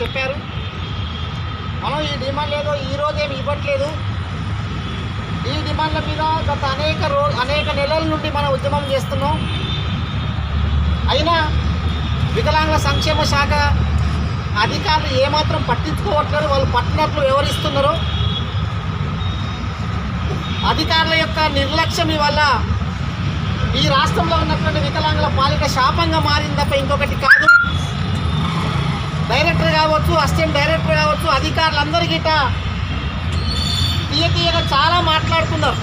చెప్పారు. మనం ఈ డిమాండ్ ఏదో ఈ రోజు ఏమి ఇవ్వట్లేదు. ఈ డిమాండ్ల మీద గత అనేక రో అనేక నెలల నుండి మనం ఉద్యమం చేస్తున్నాం. అయినా వికలాంగుల సంక్షేమ శాఖ అధికారులు ఏమాత్రం పట్టించుకోవట్లేదు వాళ్ళు పట్టినట్లు వివరిస్తున్నారు అధికారుల యొక్క నిర్లక్ష్యం వల్ల ఈ రాష్ట్రంలో ఉన్నటువంటి వికలాంగుల పాలిక శాపంగా మారింది తప్ప ఇంకొకటి కాదు. డైరెక్టర్ కావచ్చు అసిస్టెంట్ డైరెక్టర్ కావచ్చు అధికారులందరికీ తీయ తీయగా చాలా మాట్లాడుతున్నారు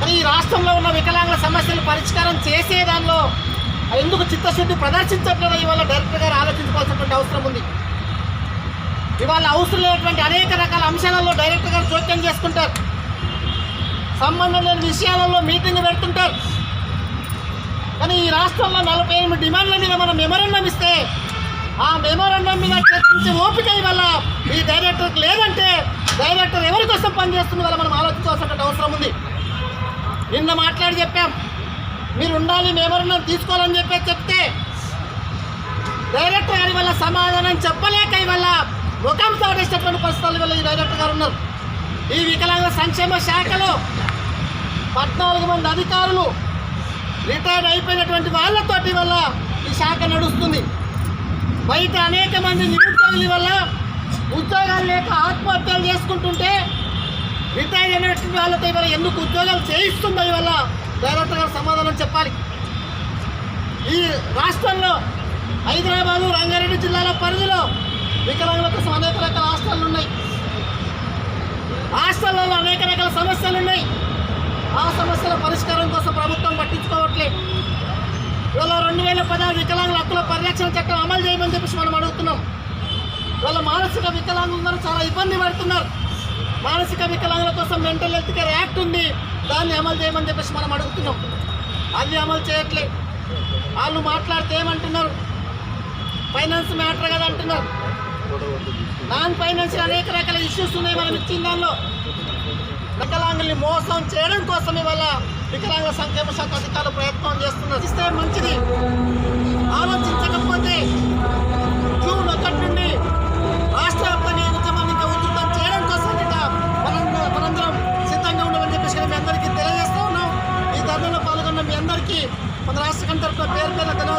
మరి ఈ రాష్ట్రంలో ఉన్న వికలాంగుల సమస్యలు పరిష్కారం చేసే దానిలో ఎందుకు చిత్తశుద్ధి ప్రదర్శించట్లేదో ఇవాళ డైరెక్టర్ గారు ఆలోచించుకోవాల్సినటువంటి అవసరం ఉంది. ఇవాళ అవసరం లేనటువంటి అనేక రకాల అంశాలలో డైరెక్టర్ గారు జోక్యం చేసుకుంటారు. సంబంధం లేని విషయాలలో మీటింగ్ పెడుతుంటారు. కానీ ఈ రాష్ట్రంలో నలభై ఎనిమిది డిమాండ్ల మీద మనం మెమోరండం ఇస్తే మెమోరాండం మీద చర్చించే ఓపిక వల్ల ఈ డైరెక్టర్కి లేదంటే డైరెక్టర్ ఎవరి కోసం పనిచేస్తుంది వల్ల మనం ఆలోచించాల్సిన అవసరం ఉంది. నిన్న మాట్లాడి చెప్పాం. మీరు ఉండాలి మెమోరాండం తీసుకోవాలని చెప్పి చెప్తే డైరెక్టర్ గారి వల్ల సమాధానం చెప్పలేక వల్ల ముఖం సాడేసినటువంటి పరిస్థితుల వల్ల ఈ డైరెక్టర్ గారు ఉన్నారు. ఈ వికలాంగ సంక్షేమ శాఖలో పద్నాలుగు మంది అధికారులు రిటైర్డ్ అయిపోయినటువంటి వాళ్ళతోటి వల్ల ఈ శాఖ నడుస్తుంది. బయట అనేక మంది నిరుద్యోగుల వల్ల ఉద్యోగాలు లేక ఆత్మహత్యలు చేసుకుంటుంటే రిటైర్ అయినటువంటి వాళ్ళతో ఇవాళ ఎందుకు ఉద్యోగాలు చేయిస్తుందో వల్ల డైరెక్టర్ గారు సమాధానం చెప్పాలి. ఈ రాష్ట్రంలో హైదరాబాదు రంగారెడ్డి జిల్లాల పరిధిలో వికలాంగుల కోసం అనేక రకాల హాస్టళ్ళు ఉన్నాయి. హాస్టళ్ళలో అనేక రకాల సమస్యలు ఉన్నాయి. ఆ సమస్యల పరిష్కారం కోసం ప్రభుత్వం పట్టించుకోవట్లేదు. ఇవాళ రెండు వేల పదహారు వికలాంగుల హక్కుల పరిరక్షణ చట్టం చెప్పేసి మనం అడుగుతున్నాం. వాళ్ళ మానసిక వికలాంగులందరూ చాలా ఇబ్బంది పడుతున్నారు. మానసిక వికలాంగుల కోసం మెంటల్ హెల్త్ కేర్ యాక్ట్ ఉంది. దాన్ని అమలు చేయమని చెప్పేసి మనం అడుగుతున్నాం. అది అమలు చేయట్లే. వాళ్ళు మాట్లాడితే ఏమంటున్నారు? ఫైనాన్స్ మ్యాటర్ కదా అంటున్నారు. నాన్ ఫైనాన్షియల్ అనేక రకాల ఇష్యూస్ ఉన్నాయి మనం ఇచ్చిన దానిలో. వికలాంగుల్ని మోసం చేయడం కోసం ఇవాళ వికలాంగుల సంక్షేమ శాఖ అధికారులు ప్రయత్నం చేస్తున్నారు. पंद्रह सेकंड तक पैर पे रखना